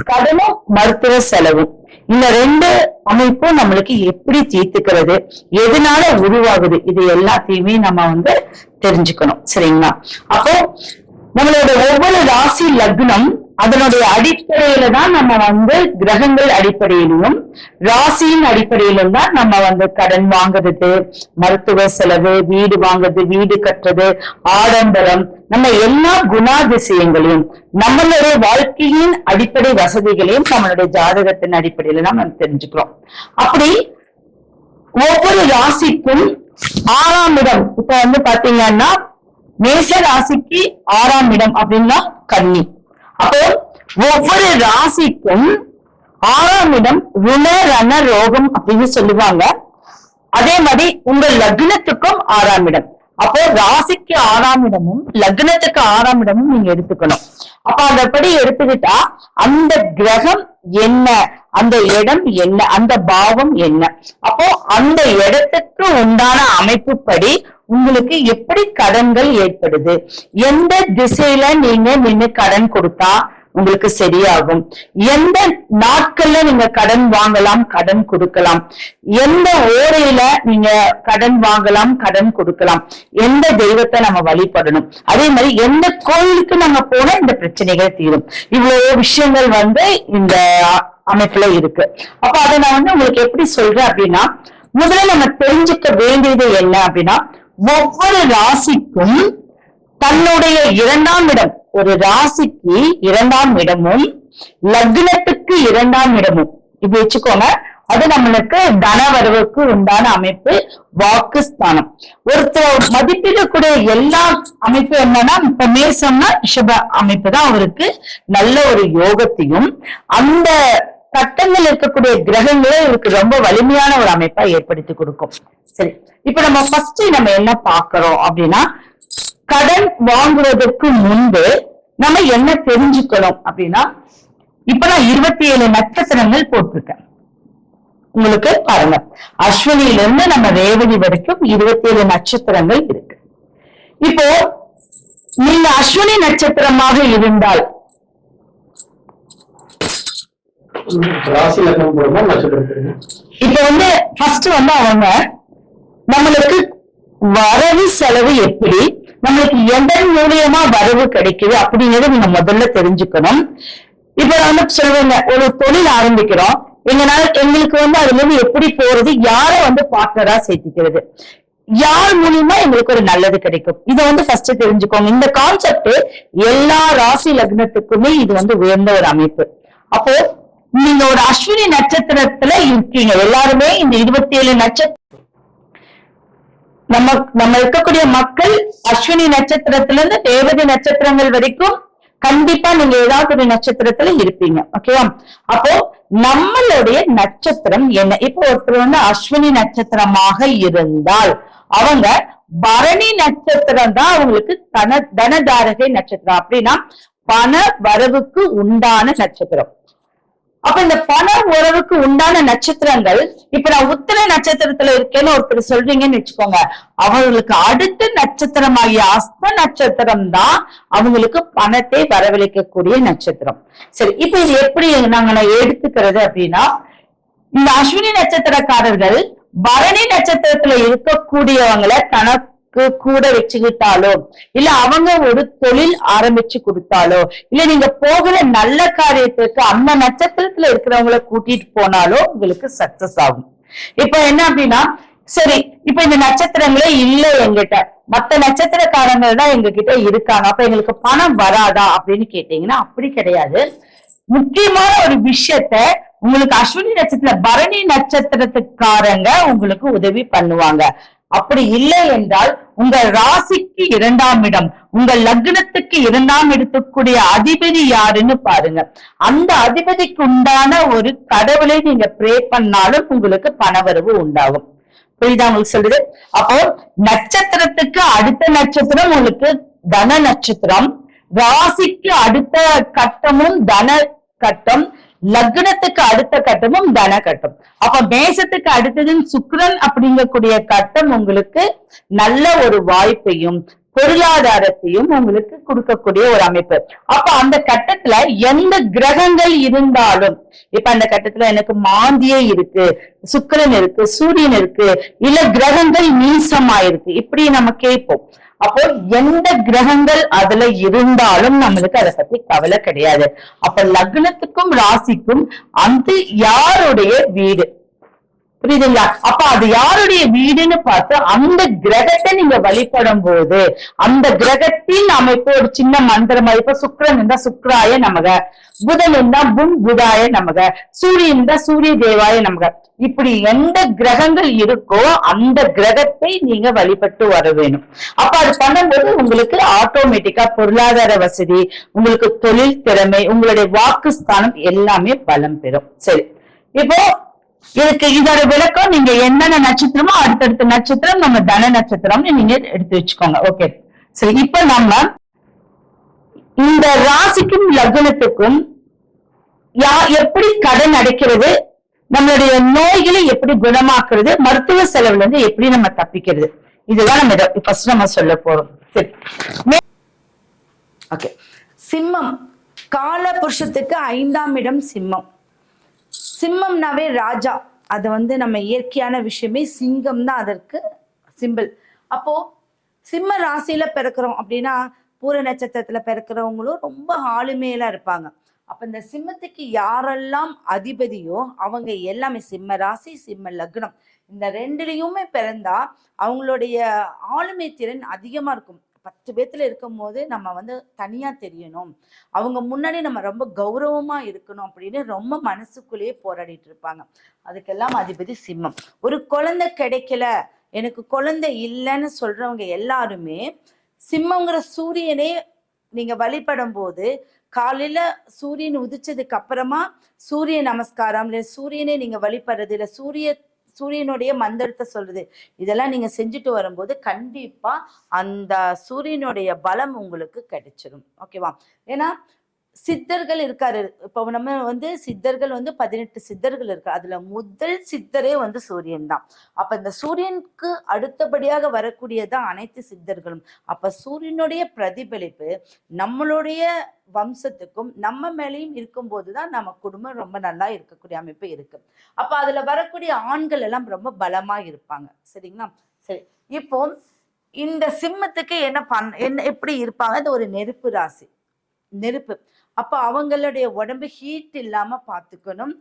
கடனும் மருத்துவ செலவும் இந்த ரெண்டு அமைப்பும் நம்மளுக்கு எப்படி தீர்த்துக்கிறது எதனால உருவாகுது இது எல்லாத்தையுமே நம்ம வந்து தெரிஞ்சுக்கணும். சரிங்களா? அப்போ நம்மளோட ஒவ்வொரு ராசி லக்னம் அதனுடைய அடிப்படையில தான் நம்ம வந்து கிரகங்கள் அடிப்படையிலும் ராசியின் அடிப்படையிலும் தான் நம்ம வந்து கடன் வாங்குறது மருத்துவ செலவு வீடு வாங்குறது வீடு கட்டுறது ஆடம்பரம் நம்ம எல்லா குணாதிசயங்களையும் நம்மளுடைய வாழ்க்கையின் அடிப்படை வசதிகளையும் நம்மளுடைய ஜாதகத்தின் அடிப்படையில தான் நம்ம தெரிஞ்சுக்கிறோம். அப்படி ஒவ்வொரு ராசிக்கும் ஆறாம் இடம். இப்ப வந்து பாத்தீங்கன்னா மேஷ ராசிக்கு ஆறாம் இடம் அப்படின்னா கன்னி. அப்போ ஒவ்வொரு ராசிக்கும் ஆறாம் இடம் ருண ரண ரோகம் அப்படின்னு சொல்லுவாங்க. அதே மாதிரி உங்க லக்னத்துக்கும் ஆறாம் இடம். அப்போ ராசிக்கு ஆறாம் இடமும் லக்னத்துக்கு ஆறாம் இடமும் நீங்க எடுத்துக்கணும். அப்ப அதப்படி எடுத்துக்கிட்டா அந்த கிரகம் என்ன? அந்த இடம் என்ன? அந்த பாவம் என்ன? அப்போ அந்த இடத்துக்கு உண்டான அமைப்புப்படி உங்களுக்கு எப்படி கடன்கள் ஏற்படுது? எந்த திசையில நீங்க நின்னு கடன் கொடுத்தா உங்களுக்கு சரியாகும்? எந்த நாட்கள்ல நீங்க கடன் வாங்கலாம் கடன் கொடுக்கலாம்? எந்த ஓரையில நீங்க கடன் வாங்கலாம் கடன் கொடுக்கலாம்? எந்த தெய்வத்தை நம்ம வழிபடணும்? அதே மாதிரி எந்த கோயிலுக்கு நம்ம போனா இந்த பிரச்சனைகள் தீரும். இவ்வளவு விஷயங்கள் வந்து இந்த அமைப்புல இருக்கு. அப்ப அதை நான் வந்து உங்களுக்கு எப்படி சொல்றேன் அப்படின்னா முதல்ல நம்ம தெரிஞ்சுக்க வேண்டியது என்ன அப்படின்னா ஒவ்வொரு ராசிக்கும் தன்னுடைய இரண்டாம் இடம். ஒரு ராசிக்கு இரண்டாம் இடமும் லக்னத்துக்கு இரண்டாம் இடமும். இப்படி வச்சுக்கோங்க. அது நம்மளுக்கு தனவரவுக்கு உண்டான அமைப்பு வாக்குஸ்தானம். ஒருத்தர் மதிப்பிடக்கூடிய எல்லா அமைப்பு என்னன்னா இப்ப மேசம்னா ரிஷப அமைப்பு தான் அவருக்கு. நல்ல ஒரு யோகத்தையும் அந்த கட்டங்கள் இருக்கக்கூடிய கிரகங்களே இவருக்கு ரொம்ப வலிமையான ஒரு அமைப்பா ஏற்படுத்தி கொடுக்கும். சரி இப்ப நம்ம ஃபர்ஸ்ட் நம்ம என்ன பாக்குறோம் அப்படின்னா கடன் வாங்குவதற்கு முன்பு நம்ம என்ன தெரிஞ்சுக்கணும் அப்படின்னா இப்ப நான் இருபத்தி ஏழு நட்சத்திரங்கள் போட்டிருக்கேன். உங்களுக்கு பாருங்க. அஸ்வினியிலிருந்து நம்ம ரேவதி வரைக்கும் இருபத்தி ஏழு நட்சத்திரங்கள் இருக்கு. இப்போ நீங்க அஸ்வினி நட்சத்திரமாக இருந்தால் ராசி லக்னம் போடுமா நட்சத்திரம் போடுமா இப்ப வந்து ஃபர்ஸ்ட் வந்து அவங்க நம்மளுக்கு வரவு செலவு எப்படி? நம்மளுக்கு எதன் மூலியமா வரவு கிடைக்குது அப்படிங்கறத நீங்க முதல்ல தெரிஞ்சுக்கணும். இப்ப வந்து சொல்லுவாங்க ஒரு தொழில் ஆரம்பிக்கிறோம். எங்கனால எங்களுக்கு வந்து அதுல இருந்து எப்படி போறது? யாரை வந்து பார்ட்னரா சேர்த்திக்கிறது? யார் மூலியமா எங்களுக்கு ஒரு நல்லது கிடைக்கும்? இதை வந்து ஃபர்ஸ்ட் தெரிஞ்சுக்கோங்க. இந்த கான்செப்ட் எல்லா ராசி லக்னத்துக்குமே இது வந்து உயர்ந்த ஒரு அமைப்பு. அப்போ நீங்க ஒரு அஸ்வினி நட்சத்திரத்துல இருக்கீங்க. எல்லாருமே இந்த இருபத்தி ஏழு நட்சத்திரம் நம்ம நம்ம இருக்கக்கூடிய மக்கள் அஸ்வினி நட்சத்திரத்துல இருந்து தேவதை நட்சத்திரங்கள் வரைக்கும் கண்டிப்பா நீங்க ஏதாவது ஒரு நட்சத்திரத்துல இருப்பீங்க. ஓகேவா அப்போ நம்மளுடைய நட்சத்திரம் என்ன? இப்போ ஒருத்தர் வந்து அஸ்வினி நட்சத்திரமாக இருந்தால் அவங்க பரணி நட்சத்திரம் தான் அவங்களுக்கு தன தனதாரகை நட்சத்திரம். அப்படின்னா பண வரவுக்கு உண்டான நட்சத்திரம். அப்ப இந்த பண உறவுக்கு உண்டான நட்சத்திரங்கள் இப்ப நான் உத்திர நட்சத்திரத்துல இருக்கேன்னு ஒருத்தர் சொல்றீங்கன்னு வச்சுக்கோங்க. அவங்களுக்கு அடுத்த நட்சத்திரமாகிய அஸ்த நட்சத்திரம் தான் அவங்களுக்கு பணத்தை வரவழைக்கக்கூடிய நட்சத்திரம். சரி இப்ப இது எப்படி நாங்க நான் எடுத்துக்கிறது அப்படின்னா இந்த அஸ்வினி நட்சத்திரக்காரர்கள் பரணி நட்சத்திரத்துல இருக்கக்கூடியவங்களை தனக்கு கூட வச்சுக்கிட்டாலோ இல்ல அவங்க ஒரு தொழில் ஆரம்பிச்சு கொடுத்தாலோ இல்ல நீங்க போகிற நல்ல காரியத்துக்கு அந்த நட்சத்திரத்துல இருக்கிறவங்கள கூட்டிட்டு போனாலோ உங்களுக்கு சக்சஸ் ஆகும். இப்ப என்ன அப்படின்னா சரி இப்ப இந்த நட்சத்திரங்களே இல்ல எங்கிட்ட மத்த நட்சத்திரக்காரங்க தான் எங்க கிட்ட இருக்காங்க. அப்ப எங்களுக்கு பணம் வராதா அப்படின்னு கேட்டீங்கன்னா அப்படி கிடையாது. முக்கியமான ஒரு விஷயத்த உங்களுக்கு அஸ்வினி நட்சத்திர பரணி நட்சத்திரத்துக்காரங்க உங்களுக்கு உதவி பண்ணுவாங்க. அப்படி இல்லை என்றால் உங்க ராசிக்கு இரண்டாம் இடம் உங்க லக்னத்துக்கு இரண்டாம் இடத்துக்குரிய அதிபதி யாருன்னு பாருங்க. அந்த அதிபதிக்கு உண்டான ஒரு கடவுளை நீங்க ப்ரே பண்ணாலும் உங்களுக்கு பணவரவு உண்டாகும். புரியுதா உங்களுக்கு சொல்றது அப்போ நட்சத்திரத்துக்கு அடுத்த நட்சத்திரம் உங்களுக்கு தன நட்சத்திரம் ராசிக்கு அடுத்த கட்டமும் தன கட்டம் லக்னத்துக்கு அடுத்த கட்டமும் தன கட்டம். அப்ப மேசத்துக்கு அடுத்தது சுக்ரன் அப்படிங்கக்கூடிய கட்டம் உங்களுக்கு நல்ல ஒரு வாய்ப்பையும் பொருளாதாரத்தையும் உங்களுக்கு கொடுக்கக்கூடிய ஒரு அமைப்பு. அப்ப அந்த கட்டத்துல எந்த கிரகங்கள் இருந்தாலும் இப்ப அந்த கட்டத்துல எனக்கு மாந்தியே இருக்கு சுக்கரன் இருக்கு சூரியன் இருக்கு இல்ல கிரகங்கள் நீசமாயிருக்கு இப்படி நம்ம கேட்போம். அப்போ எந்த கிரகங்கள் அதுல இருந்தாலும் நம்மளுக்கு அதை பத்தி கவலை கிடையாது. அப்ப லக்னத்துக்கும் ராசிக்கும் அந்த யாருடைய வீடு? புரியுதுங்களா? அப்ப அது யாருடைய வீடுன்னு பார்த்து அந்த கிரகத்தை நீங்க வழிபடும் போது அந்த கிரகத்தின் அமைப்பு ஒரு சின்ன மந்திரம் இப்ப சுக்கரன் இருந்தா சுக்ராய நமக புதன் இருந்தா புன் புதாய நமக சூரியன் இருந்தா சூரிய தேவாய நமக. இப்படி எந்த கிரகங்கள் இருக்கோ அந்த கிரகத்தை நீங்க வழிபட்டு வர வேணும். அப்ப அது பண்ணும்போது உங்களுக்கு ஆட்டோமேட்டிக்கா பொருளாதார வசதி உங்களுக்கு தொழில் திறமை உங்களுடைய வாக்கு ஸ்தானம் எல்லாமே பலம் பெறும். சரி. இப்போ இதுக்கு இதோட விளக்கம் நீங்க என்னென்ன நட்சத்திரமோ அடுத்தடுத்த நட்சத்திரம் நம்ம தன நட்சத்திரம்னு நீங்க எடுத்து வச்சுக்கோங்க. ஓகே சரி இப்ப நம்ம இந்த ராசிக்கும் லக்னத்துக்கும் யா எப்படி கடன் அடைக்கிறது நம்மளுடைய நோய்களை எப்படி குணமாக்குறது மருத்துவ செலவுல இருந்து எப்படி நம்ம தப்பிக்கிறது. இதுதான் நம்ம ஃபர்ஸ்ட் நம்ம சொல்ல போறோம். சரி. ஓகே சிம்மம் கால புருஷத்துக்கு ஐந்தாம் இடம் சிம்மம். சிம்மம்னாவே ராஜா. அது வந்து நம்ம இயற்கையான விஷயமே சிங்கம் தான் அதற்கு சிம்பிள் அப்போ சிம்ம ராசியில பிறக்கிறோம் அப்படின்னா பூர நட்சத்திரத்துல பிறக்கிறவங்களும் ரொம்ப ஆளுமையில இருப்பாங்க. அப்ப இந்த சிம்மத்துக்கு யாரெல்லாம் அதிபதியோ அவங்க எல்லாமே சிம்ம ராசி சிம்ம லக்னம். இந்த ரெண்டுலையுமே பிறந்தா அவங்களுடைய ஆளுமை திறன் அதிகமா இருக்கும். பத்து பேத்துல இருக்கும் போது நம்ம வந்து தனியா தெரியணும். அவங்க முன்னாடி நம்ம ரொம்ப கௌரவமா இருக்கணும் அப்படின்னு ரொம்ப மனசுக்குள்ளேயே போராடிட்டு இருப்பாங்க. அதுக்கெல்லாம் அதிபதி சிம்மம். ஒரு குழந்தை கிடைக்கல எனக்கு குழந்தை இல்லைன்னு சொல்றவங்க எல்லாருமே சிம்மங்கிற சூரியனே நீங்க வழிபடும் போது காலையில சூரியன் உதிச்சதுக்கு அப்புறமா சூரிய நமஸ்காரம் இல்ல சூரியனை நீங்க வழிபடுறது இல்ல சூரிய சூரியனுடைய மந்திரத்தை சொல்றது. இதெல்லாம் நீங்க செஞ்சுட்டு வரும்போது கண்டிப்பா அந்த சூரியனுடைய பலம் உங்களுக்கு கிடைச்சிடும் ஓகேவா? ஏன்னா சித்தர்கள் இருக்காரு. இப்போ நம்ம வந்து சித்தர்கள் வந்து பதினெட்டு சித்தர்கள் இருக்கு. அதுல முதல் சித்தரே வந்து சூரியன் தான். அப்ப இந்த சூரியனுக்கு அடுத்தபடியாக வரக்கூடியதான் அனைத்து சித்தர்களும். அப்ப சூரியனுடைய பிரதிபலிப்பு நம்மளுடைய வம்சத்துக்கும் நம்ம மேலேயும் இருக்கும்போது தான் நம்ம குடும்பம் ரொம்ப நல்லா இருக்கக்கூடிய அமைப்பு இருக்கு. அப்ப அதுல வரக்கூடிய ஆண்கள் எல்லாம் ரொம்ப பலமா இருப்பாங்க. சரிங்களா? சரி. இப்போ இந்த சிம்மத்துக்கு என்ன பண் என்ன எப்படி இருப்பாங்க? இது ஒரு நெருப்பு ராசி. நெருப்பு. அப்போ அவங்களுடைய உடம்பு ஹீட் இல்லாம பார்த்துக்கணும்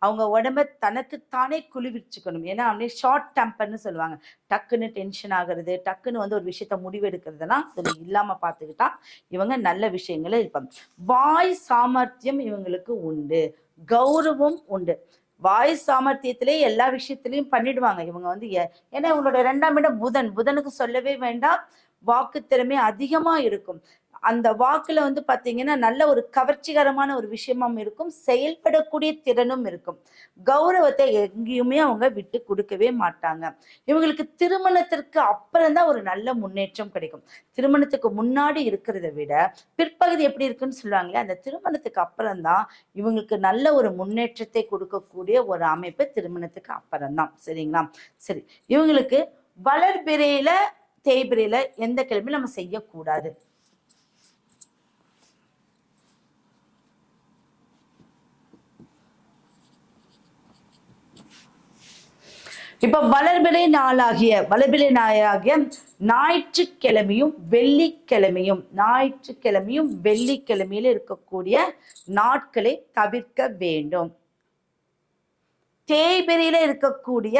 அவங்க உடம்ப தனக்குத்தானே குளிர்விச்சுக்கணும். ஏன்னா அப்படியே ஷார்ட் டெம்பர்னு சொல்லுவாங்க. டக்குன்னு டென்ஷன் ஆகுறது டக்குன்னு வந்து ஒரு விஷயத்த முடிவெடுக்கிறதுலாம் இதுல இல்லாம பார்த்துக்கிட்டா இவங்க நல்ல விஷயங்கள இருப்பாங்க. வாய் சாமர்த்தியம் இவங்களுக்கு உண்டு. கௌரவம் உண்டு. வாய் சாமர்த்தியத்திலே எல்லா விஷயத்திலையும் பண்ணிடுவாங்க. இவங்க வந்து ஏ- ஏன்னா இவங்களோட ரெண்டாம் இடம் புதன். புதனுக்கு சொல்லவே வேண்டாம். வாக்கு திறமை அதிகமா இருக்கும். அந்த வாக்குல வந்து பாத்தீங்கன்னா நல்ல ஒரு கவர்ச்சிகரமான ஒரு விஷயமும் இருக்கும். செயல்படக்கூடிய திறனும் இருக்கும். கௌரவத்தை எங்கேயுமே அவங்க விட்டு கொடுக்கவே மாட்டாங்க. இவங்களுக்கு திருமணத்திற்கு அப்புறம் தான் ஒரு நல்ல முன்னேற்றம் கிடைக்கும். திருமணத்துக்கு முன்னாடி இருக்கிறத விட பிற்பகுதி எப்படி இருக்குன்னு சொல்லுவாங்களே அந்த திருமணத்துக்கு அப்புறம் தான் இவங்களுக்கு நல்ல ஒரு முன்னேற்றத்தை கொடுக்கக்கூடிய ஒரு அமைப்பு திருமணத்துக்கு அப்புறம் தான். சரிங்களா? சரி. இவங்களுக்கு வளர்பிறையில தேய்பிரையில எந்த கிழமையும் நம்ம செய்யக்கூடாது. இப்ப வளர்பிறை நாளாகிய வளர்பிறை நாளாகிய ஞாயிற்றுக்கிழமையும் வெள்ளிக்கிழமையும் ஞாயிற்றுக்கிழமையும் வெள்ளிக்கிழமையில இருக்கக்கூடிய நாட்களை தவிர்க்க வேண்டும். தேய்பிறையில இருக்கக்கூடிய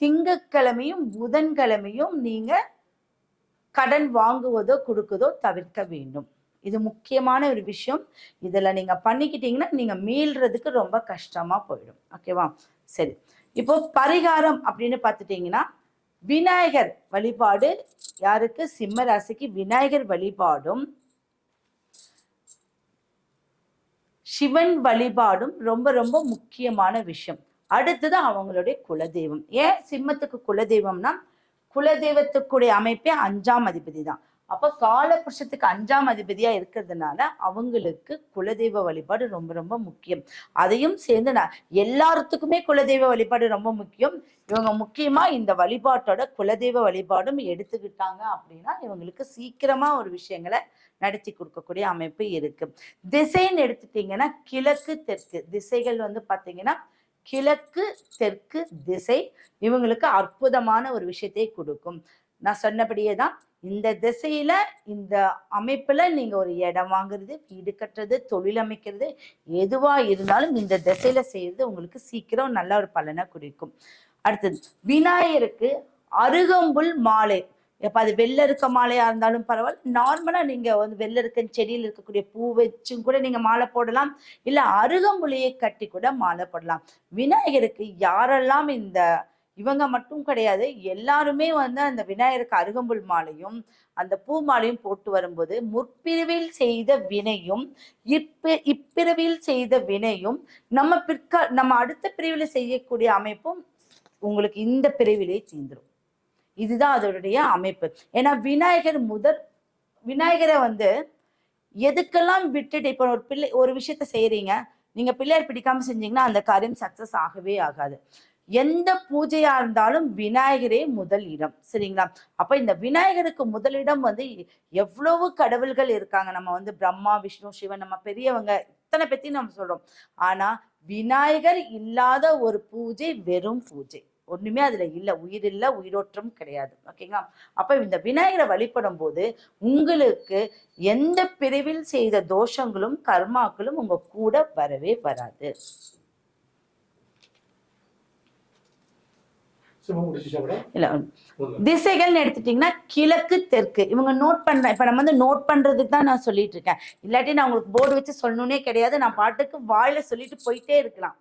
திங்கக்கிழமையும் புதன்கிழமையும் நீங்க கடன் வாங்குவதோ கொடுக்குதோ தவிர்க்க வேண்டும். இது முக்கியமான ஒரு விஷயம். இதில் நீங்கள் பண்ணிக்கிட்டீங்கன்னா நீங்கள் மீள்றதுக்கு ரொம்ப கஷ்டமாக போயிடும். ஓகேவா? சரி. இப்போ பரிகாரம் அப்படின்னு பார்த்துட்டீங்கன்னா விநாயகர் வழிபாடு யாருக்கு? சிம்ம ராசிக்கு விநாயகர் வழிபாடும் சிவன் வழிபாடும் ரொம்ப ரொம்ப முக்கியமான விஷயம். அடுத்தது அவங்களுடைய குலதெய்வம். ஏன் சிம்மத்துக்கு குலதெய்வம்னா குலதெய்வத்துக்குடைய அமைப்பே அஞ்சாம் அதிபதி தான் அப்ப காலபுருஷத்துக்கு அஞ்சாம் அதிபதியா இருக்கிறதுனால அவங்களுக்கு குலதெய்வ வழிபாடு ரொம்ப ரொம்ப முக்கியம். அதையும் சேர்ந்து நான் எல்லாத்துக்குமே குலதெய்வ வழிபாடு ரொம்ப முக்கியம். இவங்க முக்கியமா இந்த வழிபாட்டோட குலதெய்வ வழிபாடும் எடுத்துக்கிட்டாங்க அப்படின்னா இவங்களுக்கு சீக்கிரமா ஒரு விஷயங்களை நடத்தி கொடுக்கக்கூடிய அமைப்பு இருக்கு. திசைன்னு எடுத்துட்டீங்கன்னா கிழக்கு தெற்கு. திசைகள் வந்து பாத்தீங்கன்னா கிழக்கு தெற்கு திசை இவங்களுக்கு அற்புதமான ஒரு விஷயத்தை கொடுக்கும். நான் சொன்னபடியே தான் இந்த திசையில இந்த அமைப்புல நீங்க ஒரு இடம் வாங்குறது வீடு கட்டுறது தொழில் அமைக்கிறது எதுவா இருந்தாலும் இந்த திசையில செய்யறது உங்களுக்கு சீக்கிரம் நல்ல ஒரு பலனை குறிக்கும் அடுத்தது விநாயகருக்கு அருகம்புல் மாலை. எப்ப அது வெள்ளை இருக்க மாலையா இருந்தாலும் பரவாயில்ல. நார்மலா நீங்க வந்து வெள்ள இருக்க செடியில் இருக்கக்கூடிய பூ வச்சும் கூட நீங்க மாலை போடலாம். இல்ல அருகம்புலியை கட்டி கூட மாலை போடலாம். விநாயகருக்கு யாரெல்லாம் இந்த இவங்க மட்டும் கிடையாது. எல்லாருமே வந்து அந்த விநாயகருக்கு அருகம்புல் மாலையும் அந்த பூ மாலையும் போட்டு வரும்போது முற்பிரிவில் செய்த வினையும் இப்ப இப்பிறவியில் செய்த வினையும் நம்ம பிற்கா நம்ம அடுத்த பிரிவில் செய்யக்கூடிய அமைப்பும் உங்களுக்கு இந்த பிரிவிலே சேர்ந்துடும் இதுதான் அதோடைய அமைப்பு. ஏன்னா விநாயகர் முதல் விநாயகரை வந்து எதுக்கெல்லாம் விட்டுட்டு இப்போ ஒரு பிள்ளை ஒரு விஷயத்த செய்யறீங்க நீங்க பிள்ளையார் பிடிக்காம செஞ்சீங்கன்னா அந்த காரியம் சக்ஸஸ் ஆகவே ஆகாது. எந்த பூஜையா இருந்தாலும் விநாயகரே முதல் இடம். சரிங்களா? அப்ப இந்த விநாயகருக்கு முதலிடம் வந்து எவ்வளவு கடவுள்கள் இருக்காங்க? நம்ம வந்து பிரம்மா விஷ்ணு சிவன் நம்ம பெரியவங்க இத்தனை பத்தி நம்ம சொல்றோம். ஆனா விநாயகர் இல்லாத ஒரு பூஜை வெறும் பூஜை. ஒண்ணுமே அதுல இல்ல. உயிர் இல்ல உயிரோற்றம் கிடையாது. ஓகேங்களா? அப்ப இந்த விநாயகரை வழிபடும் போது உங்களுக்கு எந்த பிரிவில் செய்த தோஷங்களும் கர்மாக்களும் உங்க கூட வரவே வராது. இல்ல. திசைகள்னு எடுத்துட்டீங்கன்னா கிழக்கு தெற்கு. இவங்க நோட் பண்ற இப்ப நம்ம வந்து நோட் பண்றதுக்கு தான் நான் சொல்லிட்டு இருக்கேன். இல்லாட்டி நான் உங்களுக்கு போர்டு வச்சு சொல்லணும்னே கிடையாது. நான் பாட்டுக்கு வாயில சொல்லிட்டு போயிட்டே இருக்கலாம்.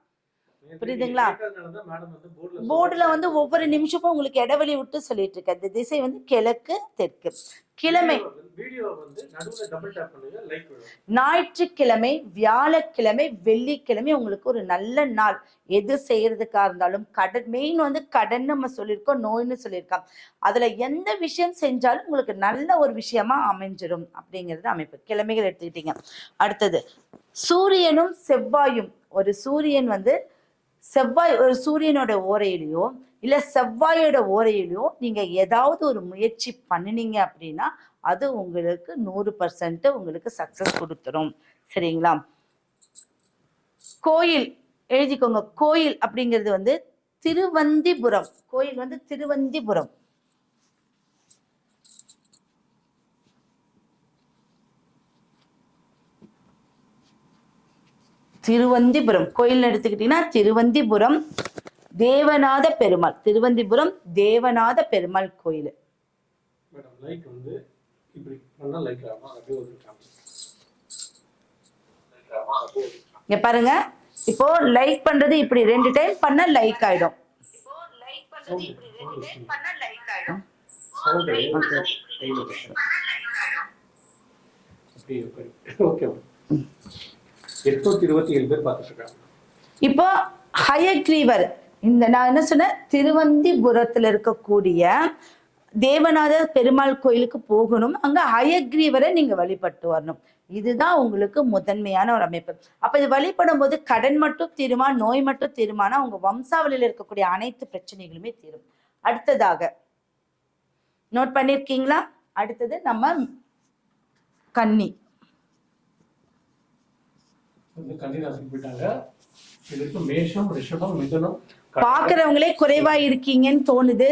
புரியுதுங்களா? போர்டுல போர்டுல வந்து ஒவ்வொரு நிமிஷமும் உங்களுக்கு இடைவெளி விட்டு சொல்லிட்டு இருக்கேன். இந்த திசை வந்து கிழக்கு தெற்கு. கிழமை. ஞாயிற்றுக்கிழமை வியாழக்கிழமை வெள்ளிக்கிழமை உங்களுக்கு ஒரு நல்ல நாள். எது செய்யறதுக்கா இருந்தாலும் கடன் மெயின் வந்து கடன் நம்ம சொல்லியிருக்கோம் நோய்னு சொல்லியிருக்கோம். அதுல எந்த விஷயம் செஞ்சாலும் உங்களுக்கு நல்ல ஒரு விஷயமா அமைஞ்சிரும் அப்படிங்கிறது அமைப்பு. கிழமைகள் எடுத்துக்கிட்டீங்க. அடுத்தது சூரியனும் செவ்வாயும். ஒரு சூரியன் வந்து செவ்வாய் ஒரு சூரியனோட ஓரையிலையோ இல்லை செவ்வாயோட ஓரையிலையோ நீங்க ஏதாவது ஒரு முயற்சி பண்ணினீங்க அப்படின்னா அது உங்களுக்கு நூறு பர்சன்ட் உங்களுக்கு சக்ஸஸ் கொடுத்துரும். சரிங்களா? கோயில் எழுதிக்கோங்க. கோயில் அப்படிங்கிறது வந்து திருவந்திபுரம். கோயில் வந்து திருவந்திபுரம். திருவந்திபுரம். கோயில் எடுத்துக்கிட்டீங்கன்னா திருவந்திபுரம். தேவநாத பெருமாள். திருவந்திபுரம் தேவநாத பெருமாள் கோயில். மேடம் லைக் வந்து இப்படி பண்ணா லைக் ஆகும் அப்படியே ஒரு காமிச்சு இங்க பாருங்க. இப்போ லைக் பண்றது இப்படி ரெண்டு டைம் பண்ணா லைக் ஆயிடும். இப்போ ஹயக்ரீவர் இந்த நான் என்ன சொன்னேன்? திருவந்திபுரத்துல இருக்கக்கூடிய தேவநாதர் பெருமாள் கோயிலுக்கு போகணும். அங்க ஹயக்ரீவரை நீங்க வழிபட்டு வரணும். இதுதான் உங்களுக்கு முதன்மையான ஒரு அமைப்பு. அப்ப இது வழிபடும் போது கடன் மட்டும் தீருமா நோய் மட்டும் தீருமானா உங்க வம்சாவளியில இருக்கக்கூடிய அனைத்து பிரச்சனைகளுமே தீரும். அடுத்ததாக நோட் பண்ணிருக்கீங்களா? அடுத்தது நம்ம கன்னி. கன்னி போயிட்டாங்க. இதுக்கு மேஷம் ரிஷபம் மிதுனம் பாக்குறவங்களே குறைவா இருக்கீங்கன்னு தோணுது.